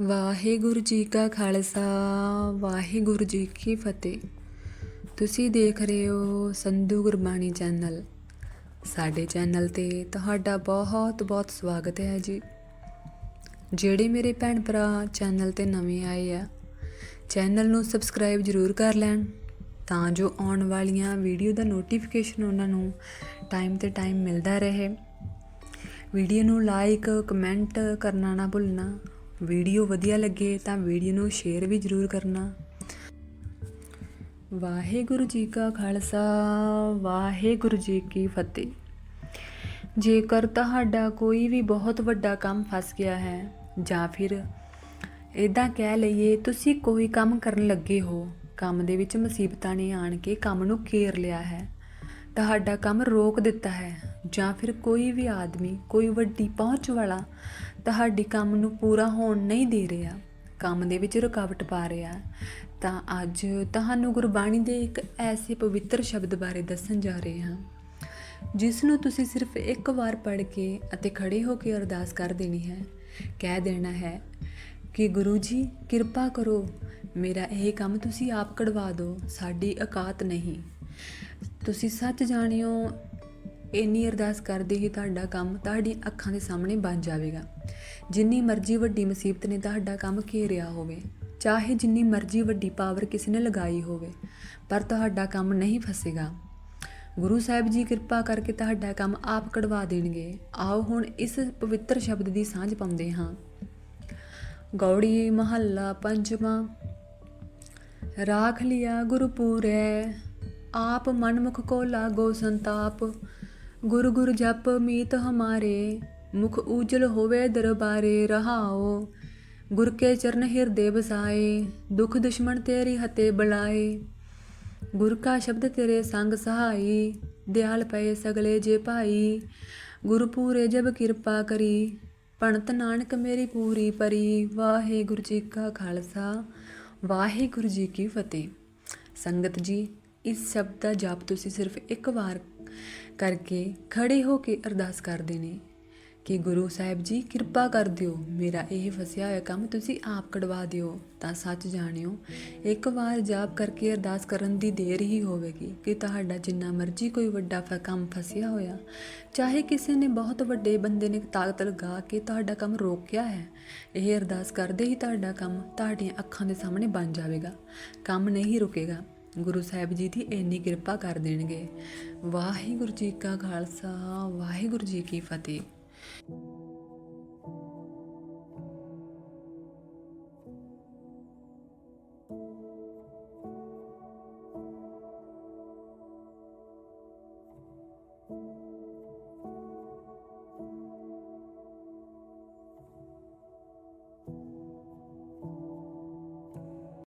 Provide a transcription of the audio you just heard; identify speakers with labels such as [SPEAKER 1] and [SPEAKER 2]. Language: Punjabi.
[SPEAKER 1] ਵਾਹਿਗੁਰੂ ਜੀ ਕਾ ਖਾਲਸਾ, ਵਾਹਿਗੁਰੂ ਜੀ ਕੀ ਫਤਿਹ। ਤੁਸੀਂ ਦੇਖ ਰਹੇ ਹੋ ਸੰਧੂ ਗੁਰਬਾਣੀ ਚੈਨਲ। ਸਾਡੇ ਚੈਨਲ ਤੇ ਤੁਹਾਡਾ ਬਹੁਤ ਬਹੁਤ ਸਵਾਗਤ ਹੈ ਜੀ। ਜਿਹੜੇ ਮੇਰੇ ਭੈਣ ਭਰਾ ਚੈਨਲ ਤੇ ਨਵੇਂ ਆਏ ਆ, ਚੈਨਲ ਨੂੰ ਸਬਸਕ੍ਰਾਈਬ ਜ਼ਰੂਰ ਕਰ ਲੈਣ, ਤਾਂ ਜੋ ਆਉਣ ਵਾਲੀਆਂ ਵੀਡੀਓ ਦਾ ਨੋਟੀਫਿਕੇਸ਼ਨ ਉਹਨਾਂ ਨੂੰ ਟਾਈਮ ਤੇ ਟਾਈਮ ਮਿਲਦਾ ਰਹੇ। ਵੀਡੀਓ ਨੂੰ ਲਾਈਕ, ਕਮੈਂਟ ਕਰਨਾ ਨਾ ਭੁੱਲਣਾ ਵੀਡੀਓ ਵਧੀਆ ਲੱਗੇ ਤਾਂ ਵੀਡੀਓ ਨੂੰ ਸ਼ੇਅਰ ਵੀ ਜ਼ਰੂਰ ਕਰਨਾ। ਵਾਹਿਗੁਰੂ ਜੀ ਕਾ ਖਾਲਸਾ, ਵਾਹਿਗੁਰੂ ਜੀ ਕੀ ਫਤਿਹ। ਜੇਕਰ ਤੁਹਾਡਾ ਕੋਈ ਵੀ ਬਹੁਤ ਵੱਡਾ ਕੰਮ ਫਸ ਗਿਆ ਹੈ ਜਾਂ ਫਿਰ ਇਦਾਂ ਕਹਿ ਲਈਏ ਤੁਸੀਂ ਕੋਈ ਕੰਮ ਕਰਨ ਲੱਗੇ ਹੋ, ਕੰਮ ਦੇ ਵਿੱਚ ਮੁਸੀਬਤਾਂ ਨੇ ਆਣ ਕੇ ਕੰਮ ਨੂੰ ਘੇਰ ਲਿਆ ਹੈ, ਤੁਹਾਡਾ ਕੰਮ ਰੋਕ ਦਿੱਤਾ ਹੈ। ਜਾਂ ਫਿਰ ਕੋਈ ਵੀ ਆਦਮੀ, ਕੋਈ ਵੱਡੀ ਪਹੁੰਚ ਵਾਲਾ ਤੁਹਾਡੇ ਕੰਮ ਨੂੰ ਪੂਰਾ ਹੋਣ ਨਹੀਂ ਦੇ ਰਿਹਾ, ਕੰਮ ਦੇ ਵਿੱਚ ਰੁਕਾਵਟ ਪਾ ਰਿਹਾ, ਤਾਂ ਅੱਜ ਤੁਹਾਨੂੰ ਗੁਰਬਾਣੀ ਦੇ ਇੱਕ ਐਸੇ ਪਵਿੱਤਰ ਸ਼ਬਦ ਬਾਰੇ ਦੱਸਣ ਜਾ ਰਹੇ ਹਾਂ, ਜਿਸ ਨੂੰ ਤੁਸੀਂ ਸਿਰਫ ਇੱਕ ਵਾਰ ਪੜ੍ਹ ਕੇ ਅਤੇ ਖੜੇ ਹੋ ਕੇ ਅਰਦਾਸ ਕਰ ਦੇਣੀ ਹੈ। ਕਹਿ ਦੇਣਾ ਹੈ ਕਿ ਗੁਰੂ ਜੀ, ਕਿਰਪਾ ਕਰੋ, ਮੇਰਾ ਇਹ ਕੰਮ ਤੁਸੀਂ ਆਪ ਕਢਵਾ ਦਿਓ, ਸਾਡੀ ਔਕਾਤ ਨਹੀਂ। ਤੁਸੀਂ ਸੱਚ ਜਾਣਿਓ ਇੰਨੀ ਅਰਦਾਸ ਕਰਦੇ ਹੀ ਤੁਹਾਡਾ ਕੰਮ ਤੁਹਾਡੀ ਅੱਖਾਂ ਦੇ ਸਾਹਮਣੇ ਬਣ ਜਾਵੇਗਾ। ਜਿੰਨੀ ਮਰਜ਼ੀ ਵੱਡੀ ਮੁਸੀਬਤ ਨੇ ਤੁਹਾਡਾ ਕੰਮ ਘੇਰਿਆ ਹੋਵੇ, ਚਾਹੇ ਜਿੰਨੀ ਮਰਜ਼ੀ ਵੱਡੀ ਪਾਵਰ ਕਿਸੇ ਨੇ ਲਗਾਈ ਹੋਵੇ, ਪਰ ਤੁਹਾਡਾ ਕੰਮ ਨਹੀਂ ਫਸੇਗਾ। ਗੁਰੂ ਸਾਹਿਬ ਜੀ ਕਿਰਪਾ ਕਰਕੇ ਤੁਹਾਡਾ ਕੰਮ ਆਪ ਕਢਵਾ ਦੇਣਗੇ। ਆਓ ਹੁਣ ਇਸ ਪਵਿੱਤਰ ਸ਼ਬਦ ਦੀ ਸਾਂਝ ਪਾਉਂਦੇ ਹਾਂ। ਗੌੜੀ ਮਹੱਲਾ ਪੰਜਵਾਂ, ਰਾਖ ਲਿਆ ਗੁਰਪੂਰੈ, ਆਪ ਮਨਮੁਖ ਕੋ ਲਾਗੋ ਸੰਤਾਪ ਗੁਰ ਗੁਰ ਜਪ ਮੀਤ ਹਮਾਰੇ, ਮੁਖ ਉਜਲ ਹੋਵੇ ਦਰਬਾਰੇ ਰਹਾਓ। ਗੁਰ ਕੇ ਚਰਨ ਹਿਰਦੇ ਵਸਾਏ, ਦੁਖ ਦੁਸ਼ਮਣ ਤੇਰੀ ਹਤੇ ਬਲਾਏ। ਗੁਰ ਕਾ ਸ਼ਬਦ ਤੇਰੇ ਸੰਗ ਸਹਾਈ, ਦਿਆਲ ਪਏ ਸਗਲੇ ਜੇ ਭਾਈ। ਗੁਰ ਪੂਰੇ ਜਬ ਕਿਰਪਾ ਕਰੀ, ਪਣਤ ਨਾਨਕ ਮੇਰੀ ਪੂਰੀ ਪਰੀ। ਵਾਹਿਗੁਰੂ ਜੀ ਕਾ ਖਾਲਸਾ, ਵਾਹਿਗੁਰੂ ਜੀ ਕੀ ਫਤਿਹ। ਸੰਗਤ ਜੀ, ਇਸ ਸ਼ਬਦ ਦਾ ਜਾਪ ਤੁਸੀਂ ਸਿਰਫ ਇੱਕ ਵਾਰ ਕਰਕੇ ਖੜੇ ਹੋ ਕੇ ਅਰਦਾਸ ਕਰਦੇ ਨੇ ਕਿ ਗੁਰੂ ਸਾਹਿਬ ਜੀ, ਕਿਰਪਾ ਕਰ ਦਿਓ, ਮੇਰਾ ਇਹ ਫਸਿਆ ਹੋਇਆ ਕੰਮ ਤੁਸੀਂ ਆਪ ਕਢਵਾ ਦਿਓ। ਤਾਂ ਸੱਚ ਜਾਣਿਓ, ਇੱਕ ਵਾਰ ਜਾਪ ਕਰਕੇ ਅਰਦਾਸ ਕਰਨ ਦੀ ਦੇਰ ਹੀ ਹੋਵੇਗੀ ਕਿ ਤੁਹਾਡਾ ਜਿੰਨਾ ਮਰਜ਼ੀ ਕੋਈ ਵੱਡਾ ਫ, ਕੰਮ ਫਸਿਆ ਹੋਇਆ, ਚਾਹੇ ਕਿਸੇ ਨੇ ਬਹੁਤ ਵੱਡੇ ਬੰਦੇ ਨੇ ਤਾਕਤ ਲਗਾ ਕੇ ਤੁਹਾਡਾ ਕੰਮ ਰੋਕਿਆ ਹੈ, ਇਹ ਅਰਦਾਸ ਕਰਦੇ ਹੀ ਤੁਹਾਡਾ ਕੰਮ ਤੁਹਾਡੀਆਂ ਅੱਖਾਂ ਦੇ ਸਾਹਮਣੇ ਬਣ ਜਾਵੇਗਾ, ਕੰਮ ਨਹੀਂ ਰੁਕੇਗਾ। ਗੁਰੂ ਸਾਹਿਬ ਜੀ ਦੀ ਇੰਨੀ ਕਿਰਪਾ ਕਰ ਦੇਣਗੇ। ਵਾਹਿਗੁਰੂ ਜੀ ਕਾ ਖਾਲਸਾ, ਵਾਹਿਗੁਰੂ ਜੀ ਕੀ ਫਤਿਹ।